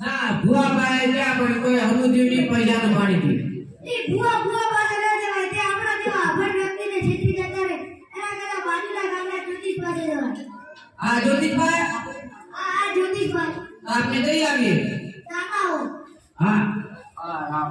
હા ભુવા પાસે ત્યાં પણ કોઈ હમુદ્યુની પૈસાનું પાણી પીવે એ ભૂવા ભૂવા પાસે ન જવાય તે આપણા જેવા અભણ વ્યક્તિને છેતરી જતા રહે. એના કરતા બાજુના ગામના જ્યોતિષ પાસે જવાય. આ જ્યોતિષભાઈ? આ આ જ્યોતિષભાઈ. આપને જઈ આવીએ? કાકા હા. હા રામ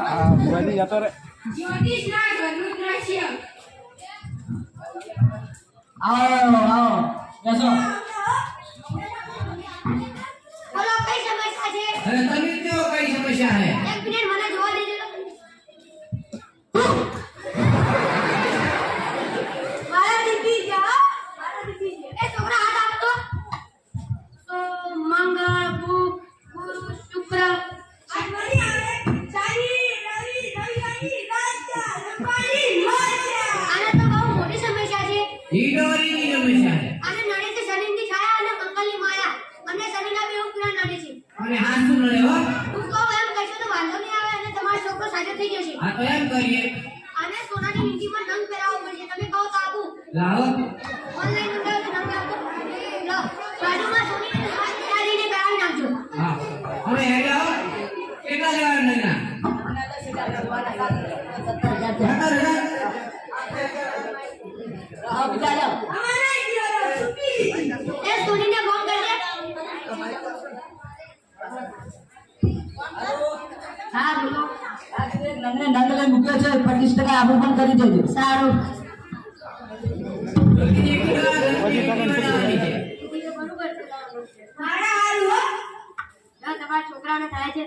હા મોબાઈલ જતો રે આવો આવો બેસો. બોલો કઈ સમસ્યા છે? હવે તમે કયો કઈ સમસ્યા હે ઈડોરીની સમસ્યા હે આને નડે છે શનિની છાયા અને મંગળની માયા. અને શરીરના બે ઉપગ્રહ નડે છે. અને હાથ શું નડે હો? તું કહો એમ કહેશો તો વાંધો નહીં આવે અને તમારો છોકરો સાજો થઈ જશે. આ તો એમ કરીએ. આને સોનાની વીંટીમાં નંગ પહેરાવો પડશે. તમે કહો તો આપું લાવો. ઓનલાઈન મંગાવો તો નંગ આપો. લો બાજુમાં સોનીની હાથ પહેરાવીને પહેરાવી નાખજો. હા. હવે હેડો કેટલા લેવાના નગના સત્તર હજાર આવો બીજા જાઓ અમારા જીવન સુખી એ સોનીને ફોન કરજે બોલો નંદને મૂક્યો છે પચીસ ટકા પણ કરી દેજો. સારું. તમારા છોકરાને થાય છે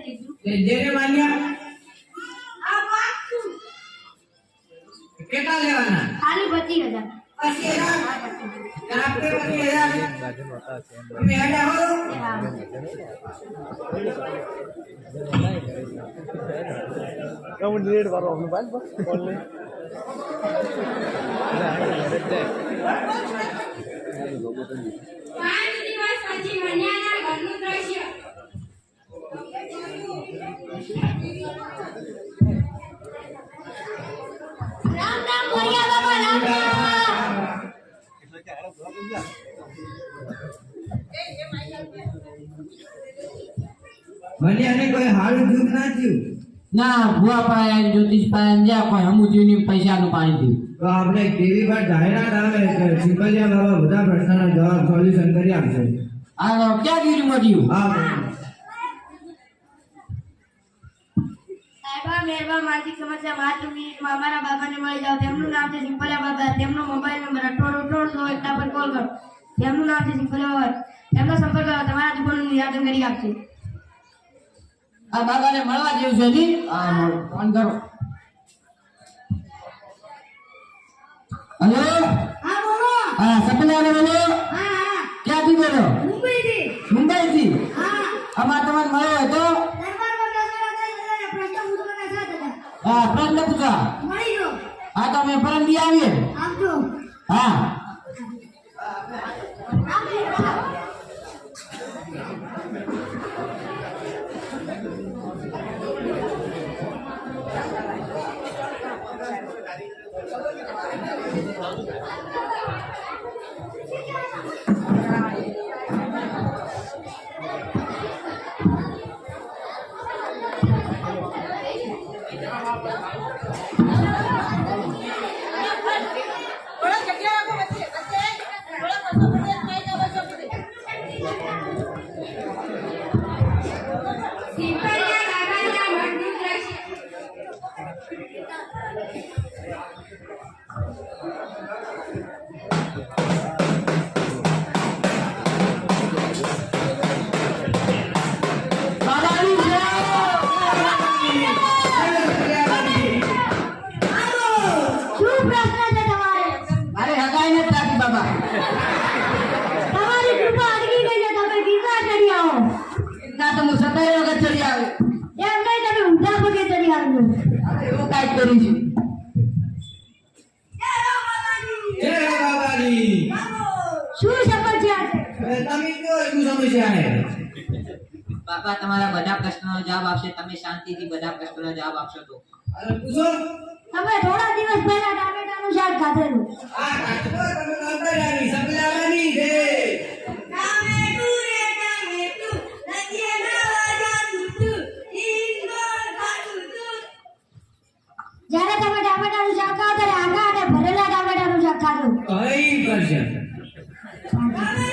કેટલા લેવાના? ખાલી પચીસ હજાર? ડિલીટ કરો મોબાઈલ પર ઓનલાઈન પાંચ દિવસ પછી મન્યાના ઘરનું દ્રશ્ય મને અને કોઈ હારું દૂધ ના થયું. ના ભુવા પાયા જ્યોતિષ પાયા જ્યાં કોઈ હમુદ્યુની પૈસાનું પાણી થયું તો આપણે ટીવી પર જાહેરાત આવે કે સિંપલિયા બાબા બધા પ્રશ્નના જવાબ સોલ્યુશન કરી આપશે. આ ક્યાં ગીરી મોટી હા. સાહેબા મહેરબા માનસિક સમસ્યા પાંચ મિનિટમાં અમારા બાબાને મળી જાઓ. તેમનું નામ છે સિમ્પલા બાબા. તેમનો મોબાઈલ નંબર અઠ્ઠાણું અઠ્ઠાણું સો એકતા પર કોલ કરો. તેમનું નામ છે સિમ્પલા બાબા. તેમનો સંપર્ક કરો. તમારા દુકાનનું નિરાકરણ કરી આપશે. આ બાબાને મળવા જેવું છે જી હા મળો. ફોન કરો. હલો? હા બોલો. હા સપનાને બોલો. હા ક્યાંથી બોલો? મુંબઈથી. મુંબઈથી? હા. અમાર તમારે મળ્યો હોય તો? હા પ્રશ્ન પૂછવા મળી હા તો અમે પરમ દી આવીએ આવજો. હા. Gracias. જય હો શું સમસ્યા છે? તમે કયો શું સમસ્યા હે બાપા તમારા બધા પ્રશ્નોનો જવાબ આપશે તમે શાંતિથી બધા પ્રશ્નોનો જવાબ આપશો તો. અરે પૂછો. તમે થોડા દિવસ પહેલા ટામેટાનું શાક ખાધેલું. આ કાચકો તમે કાંતરાની સપલાવાની કઈ